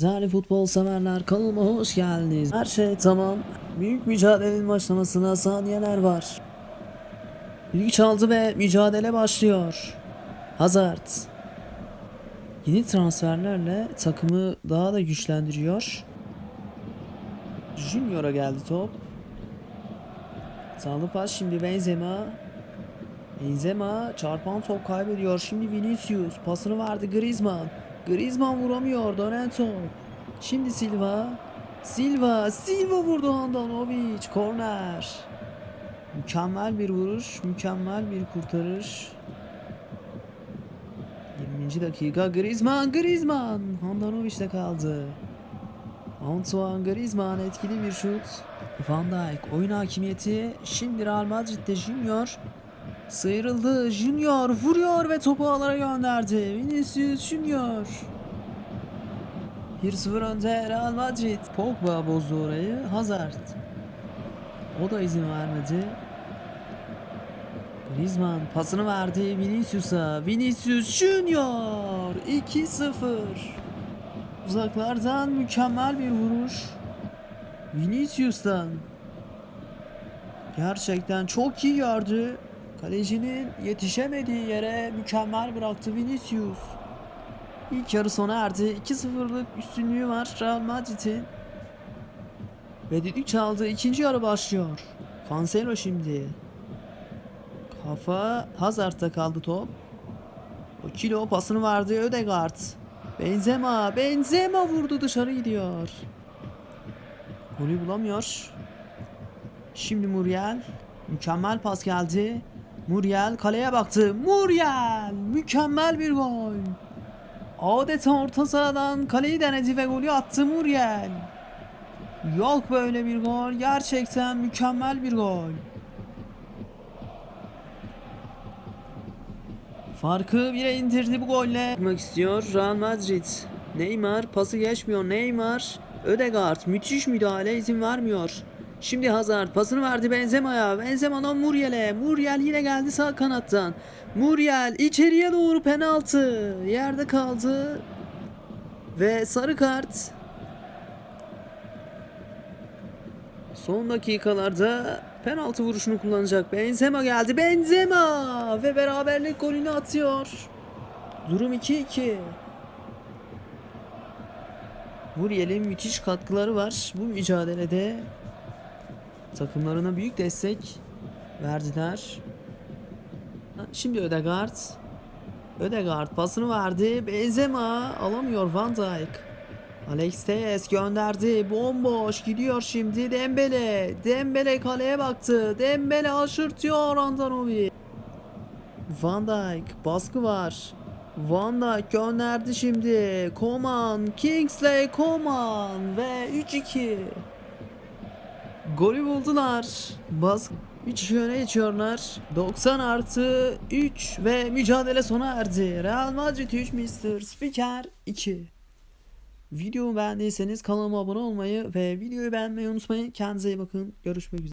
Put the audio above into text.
Değerli futbol severler kanalıma hoş geldiniz. Her şey tamam. Büyük mücadelenin başlamasına saniyeler var. Düdük çaldı ve mücadele başlıyor. Hazard. Yeni transferlerle takımı daha da güçlendiriyor. Junior'a geldi top. Sağlı pas şimdi Benzema. Benzema çarpan top kaybediyor. Şimdi Vinicius pasını verdi Griezmann. Griezmann vuramıyor. Dönen top. Şimdi Silva. Silva. Silva vurdu Handanovic. Korner. Mükemmel bir vuruş. Mükemmel bir kurtarış. 20. dakika Griezmann. Griezmann. Handanovic'te kaldı. Antoine Griezmann etkili bir şut. Van Dijk oyun hakimiyeti. Şimdi Real Madrid'de Junior. Sıyrıldı. Junior vuruyor ve topu ağlara gönderdi. Vinicius Junior. 1-0 önde Real Madrid. Pogba bozdu orayı. Hazard. O da izin vermedi. Griezmann pasını verdi Vinicius'a. Vinicius Junior 2-0. Uzaklardan mükemmel bir vuruş. Vinicius'tan. Gerçekten çok iyi gördü. Kalecinin yetişemediği yere mükemmel bıraktı Vinicius. İlk yarı sona erdi. 2-0'lık üstünlüğü var Real Madrid'in. Ve düdük çaldı. İkinci yarı başlıyor. Cancelo şimdi. Kafa Hazard'da kaldı top. O kilo pasını verdi Ödegaard. Benzema, Benzema vurdu dışarı gidiyor. Golü bulamıyor. Şimdi Muriel. Mükemmel pas geldi. Muriel kaleye baktı. Muriel! Mükemmel bir gol. Adeta orta sahadan kaleyi denedi ve golü attı Muriel. Yok böyle bir gol. Gerçekten mükemmel bir gol. Farkı bire indirdi bu golle. Yapmak istiyor Real Madrid. Neymar pası geçmiyor. Neymar Ödegaard müthiş müdahale izin vermiyor. Şimdi Hazard pasını verdi Benzema'ya. Benzema'dan Muriel'e. Muriel yine geldi sağ kanattan. Muriel içeriye doğru penaltı. Yerde kaldı. Ve sarı kart. Son dakikalarda penaltı vuruşunu kullanacak. Benzema geldi. Benzema ve beraberlik golünü atıyor. Durum 2-2. Muriel'in müthiş katkıları var. Bu mücadelede takımlarına büyük destek verdiler. Şimdi Ödegaard. Ödegaard pasını verdi. Benzema alamıyor Van Dijk. Alex Telles gönderdi. Bomboş gidiyor şimdi Dembele. Dembele kaleye baktı. Dembele aşırtıyor Andanovic. Van Dijk baskı var. Van Dijk gönderdi şimdi. Coman, Kingsley Coman ve 3-2. Golü buldular. Bas 3 yöne geçiyorlar. 90 artı 3 ve mücadele sona erdi. Real Madrid 3 Mr. Spiker 2. Videomu beğendiyseniz kanalıma abone olmayı ve videoyu beğenmeyi unutmayın. Kendinize iyi bakın. Görüşmek üzere.